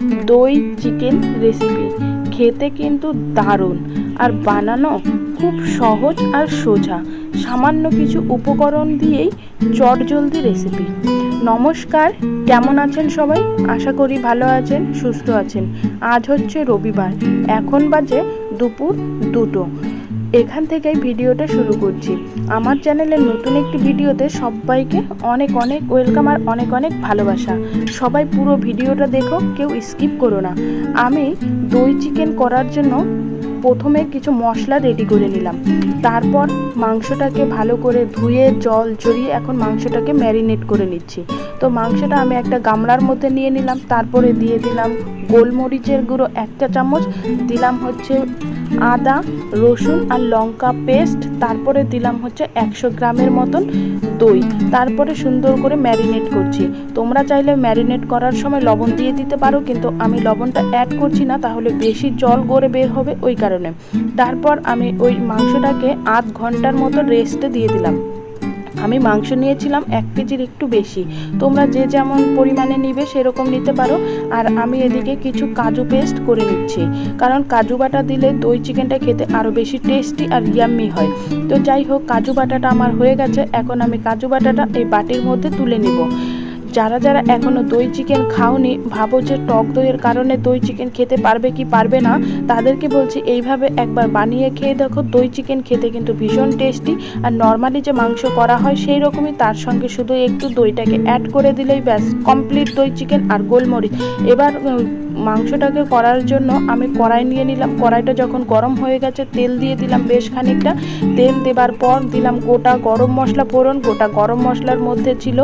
দই chicken recipe খেতে কিন্তু দারুণ। আর বানানো খুব সহজ আর সোজা। সামান্য কিছু উপকরণ দিয়েই চটজলদি রেসিপি নমস্কার, কেমন আছেন সবাই? আশা করি ভালো আছেন, সুস্থ আছেন। আজ হচ্ছে রবিবার। এখন বাজে দুপুর দুটো। এখান থেকেই ভিডিওটা শুরু করছি। আমার চ্যানেলের নতুন একটি ভিডিওতে সবাইকে অনেক অনেক ওয়েলকাম আর অনেক অনেক ভালোবাসা। সবাই পুরো ভিডিওটা দেখো, কেউ স্কিপ করো না। আমি দই চিকেন করার জন্য প্রথমে কিছু মশলা রেডি করে নিলাম। তারপর মাংসটাকে ভালো করে ধুয়ে, জল জড়িয়ে এখন মাংসটাকে ম্যারিনেট করে নিচ্ছি। তো মাংসটা আমি একটা গামলার মধ্যে নিয়ে নিলাম। তারপরে দিয়ে দিলাম গোলমরিচের গুঁড়ো একটা চামচ। দিলাম হচ্ছে আদা, রসুন আর লঙ্কা পেস্ট তারপরে দিলাম হচ্ছে একশো গ্রামের মতন দই। তারপরে সুন্দর করে ম্যারিনেট করছি। তোমরা চাইলে ম্যারিনেট করার সময় লবণ দিয়ে দিতে পারো, কিন্তু আমি লবণটা অ্যাড করছি না, তাহলে বেশি জল গড়ে বের হবে ওই কারণে। তারপর আমি ওই মাংসটাকে আধ ঘণ্টার মতো রেস্টে দিয়ে দিলাম। আমি মাংস নিয়েছিলাম এক কেজির একটু বেশি। তোমরা যে যেমন পরিমাণে নিবে সেরকম নিতে পারো। আর আমি এদিকে কিছু কাজু পেস্ট করে নিচ্ছি। কারণ কাজু বাটা দিলে দই চিকেনটা খেতে আরও বেশি টেস্টি আর ইয়াম্মি হয়। তো যাই হোক, কাজু বাটাটা আমার হয়ে গেছে। এখন আমি কাজু বাটাটা এই বাটির মধ্যে তুলে নিব। যারা যারা এখনও দই চিকেন খাওনি, ভাবো যে টক দইয়ের কারণে দই চিকেন খেতে পারবে কি পারবে না। তাদেরকে বলছি, এইভাবে একবার বানিয়ে খেয়ে দেখো, দই চিকেন খেতে কিন্তু ভীষণ টেস্টি আর নর্মালি যে মাংস করা হয় সেই রকমই, তার সঙ্গে শুধু একটু দইটাকে অ্যাড করে দিলেই ব্যাস কমপ্লিট দই চিকেন আর গোলমরিচ। এবার মাংসটাকে করার জন্য আমি কড়াই নিয়ে নিলাম। কড়াইটা যখন গরম হয়ে গেছে, তেল দিয়ে দিলাম বেশ খানিকটা। তেল দেবার পর দিলাম গোটা গরম মশলা ফোড়ন। গোটা গরম মশলার মধ্যে ছিল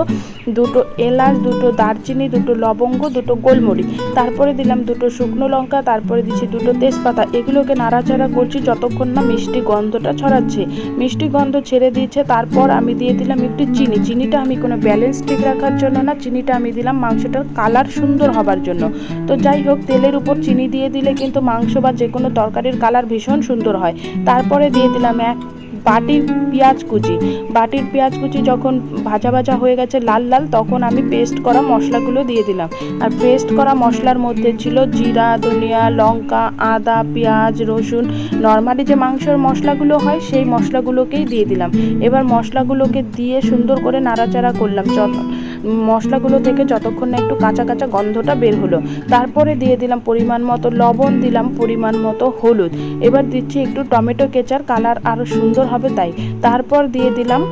দুটো এলাচ, দুটো দারচিনি, দুটো লবঙ্গ, দুটো গোলমরিচ। তারপরে দিলাম দুটো শুকনো লঙ্কা, তারপরে দিচ্ছি দুটো তেজপাতা। এগুলোকে নাড়াচাড়া করছি যতক্ষণ না মিষ্টি গন্ধটা ছড়াচ্ছে। মিষ্টি গন্ধ ছেড়ে দিয়েছে, তারপর আমি দিয়ে দিলাম একটু চিনি। চিনিটা আমি কোনো ব্যালেন্স ঠিক রাখার জন্য না, চিনিটা আমি দিলাম মাংসটার কালার সুন্দর হবার জন্য। তো যাই হোক, তেলের উপর চিনি দিয়ে দিলে কিন্তু মাংস বা যে কোনো তরকারির কালার ভীষণ সুন্দর হয়। তারপরে দিয়ে দিলাম এক বাটির পেঁয়াজ কুচি। বাটির পেঁয়াজ কুচি যখন ভাজা ভাজা হয়ে গেছে লাল লাল, তখন আমি পেস্ট করা মশলাগুলো দিয়ে দিলাম। আর পেস্ট করা মশলার মধ্যে ছিল জিরা, ধনিয়া, লঙ্কা, আদা, পেঁয়াজ, রসুন। নর্মালি যে মাংসের মশলাগুলো হয়, সেই মশলাগুলোকেই দিয়ে দিলাম। এবার মশলাগুলোকে দিয়ে সুন্দর করে নাড়াচাড়া করলাম যত মশলাগুলো থেকে যতক্ষণ না একটু কাঁচা কাঁচা গন্ধটা বের হলো। তারপরে দিয়ে দিলাম পরিমাণ মতো লবণ, দিলাম পরিমাণ মতো হলুদ। এবার দিচ্ছি একটু টমেটো কেচার, কালার আরও সুন্দর হবে তাই। তারপর দিয়ে দিলাম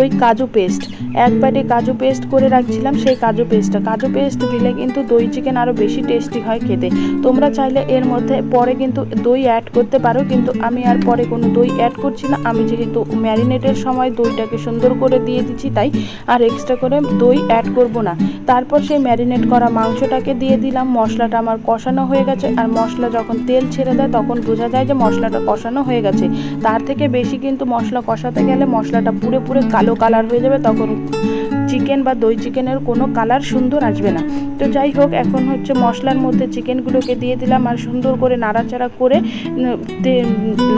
ওই কাজু পেস্ট এক বাটি কাজু পেস্ট করে রাখছিলাম সেই কাজু পেস্টটা কাজু পেস্ট দিলে কিন্তু দই চিকেন আরও বেশি টেস্টি হয় খেতে। তোমরা চাইলে এর মধ্যে পরে কিন্তু দই অ্যাড করতে পারো, কিন্তু আমি আর পরে কোনো দই অ্যাড করছি না। আমি যেহেতু ম্যারিনেটের সময় দইটাকে সুন্দর করে দিয়ে দিচ্ছি তাই, আর এক্সট্রা করে দই অ্যাড করব না। তারপর সেই ম্যারিনেট করা মাংসটাকে দিয়ে দিলাম। মশলাটা আমার কষানো হয়ে গেছে, আর মশলা যখন তেল ছেড়ে দেয় তখন বোঝা যায় যে মশলাটা কষানো হয়ে গেছে। তার থেকে বেশি কিন্তু মশলা কষাতে গেলে মশলাটা পুরে পুরে কালো কালার হয়ে যাবে তখন চিকেন বা দই চিকেনের কোনো কালার সুন্দর আসবে না। তো যাই হোক, এখন হচ্ছে মশলার মধ্যে চিকেনগুলোকে দিয়ে দিলাম আর সুন্দর করে নাড়াচাড়া করে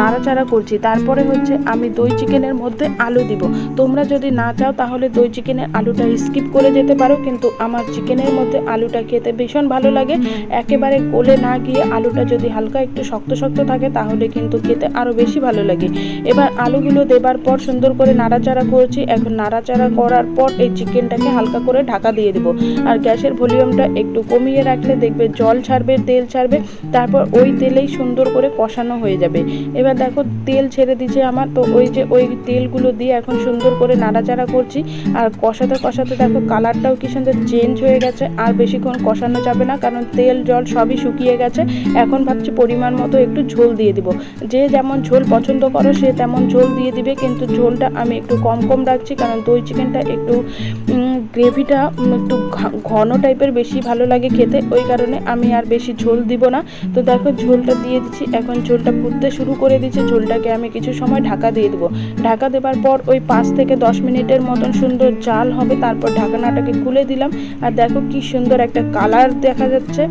নাড়াচাড়া করছি। তারপরে হচ্ছে আমি দই চিকেনের মধ্যে আলু দিব। তোমরা যদি না চাও, তাহলে দই চিকেনের আলুটা স্কিপ করে যেতে পারো, কিন্তু আমার চিকেনের মধ্যে আলুটা খেতে ভীষণ ভালো লাগে। একেবারে কোলে না গিয়ে আলুটা যদি হালকা একটু শক্ত শক্ত থাকে, তাহলে কিন্তু খেতে আরও বেশি ভালো লাগে। এবার আলুগুলো দেবার পর সুন্দর করে নাড়াচাড়া করছি। এখন নাড়াচাড়া করার পর এই চিকেনটাকে হালকা করে ঢাকা দিয়ে দেবো। আর গ্যাসের ভলিউমটা একটু কমিয়ে রাখলে দেখবে জল ছাড়বে, তেল ছাড়বে, তারপর ওই তেলেই সুন্দর করে কষানো হয়ে যাবে। এবার দেখো তেল ছেড়ে দিচ্ছে আমার, তো ওই যে ওই তেলগুলো দিয়ে এখন সুন্দর করে নাড়াচাড়া করছি। আর কষাতে কষাতে দেখো কালারটাও কি সুন্দর চেঞ্জ হয়ে গেছে, আর বেশিক্ষণ কষানো যাবে না, কারণ তেল, জল সবই শুকিয়ে গেছে। এখন ভাবছি পরিমাণ মতো একটু ঝোল দিয়ে দিব। যে যেমন ঝোল পছন্দ করো, সে তেমন ঝোল দিয়ে দিবে, কিন্তু ঝোলটা আমি একটু কম কম রাখছি, কারণ দই চিকেনটা একটু গ্রেভিটা একটু ঘন টাইপের বেশি ভালো লাগে খেতে, ওই কারণে আমি আর বেশি ঝোল দিব না। তো দেখো, ঝোলটা দিয়ে দিচ্ছি, এখন ঝোলটা ফুটতে শুরু করে দিচ্ছি ঝোলটাকে আমি কিছু সময় ঢাকা দিয়ে দেবো। ঢাকা দেবার পর ওই পাঁচ থেকে দশ মিনিটের মতন সুন্দর জাল হবে, তারপর ঢাকনাটাকে খুলে দিলাম। আর দেখো কি সুন্দর একটা কালার দেখা যাচ্ছে।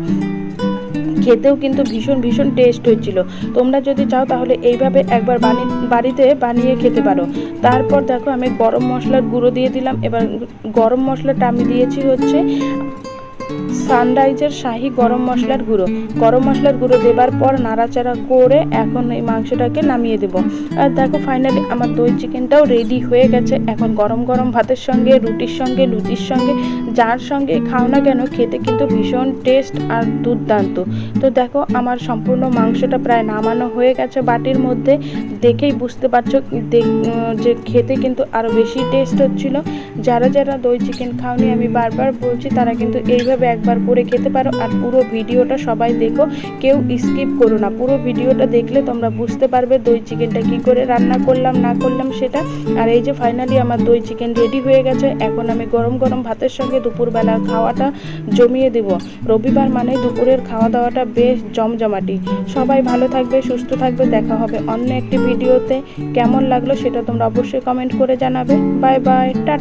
খেতেও কিন্তু ভীষণ ভীষণ টেস্ট হয়েছিল। তোমরা যদি চাও তাহলে এইভাবে একবার বানিয়ে বাড়িতে বানিয়ে খেতে পারো। তারপর দেখো আমি গরম মশলার গুঁড়ো দিয়ে দিলাম। এবার গরম মশলাটা আমি দিয়েছি হচ্ছে সানরাইজের শাহি গরম মশলার গুঁড়ো। গরম মশলার গুঁড়ো দেবার পর নাড়াচাড়া করে এখন এই মাংসটাকে নামিয়ে দেব। আর দেখো ফাইনালি আমার দই চিকেনটাও রেডি হয়ে গেছে। এখন গরম গরম ভাতের সঙ্গে, রুটির সঙ্গে, লুচির সঙ্গে, যার সঙ্গে খাও না কেন, খেতে কিন্তু ভীষণ টেস্ট আর দুর্দান্ত। তো দেখো আমার সম্পূর্ণ মাংসটা প্রায় নামানো হয়ে গেছে বাটির মধ্যে। দেখেই বুঝতে পারছ যে খেতে কিন্তু আরও বেশি টেস্ট হচ্ছিল। যারা যারা দই চিকেন খাওনি আমি বারবার বলছি, তারা কিন্তু এইভাবে একবার করে খেতে পারো আর পুরো ভিডিওটা সবাই দেখো, কেউ স্কিপ করো না। পুরো ভিডিওটা দেখলে তোমরা বুঝতে পারবে দই চিকেনটা কি করে রান্না করলাম, না করলাম সেটা। আর এই যে ফাইনালি আমার দই চিকেন রেডি হয়ে গেছে। এখন আমি গরম গরম ভাতের সঙ্গে দুপুরবেলার খাওয়াটা জমিয়ে দেব। রবিবার মানে দুপুরের খাওয়া দাওয়াটা বেশ জমজমাটি। সবাই ভালো থাকবে, সুস্থ থাকবে। দেখা হবে অন্য একটি ভিডিওতে। কেমন লাগল সেটা তোমরা অবশ্যই কমেন্ট করে জানাবে। Bye bye tata.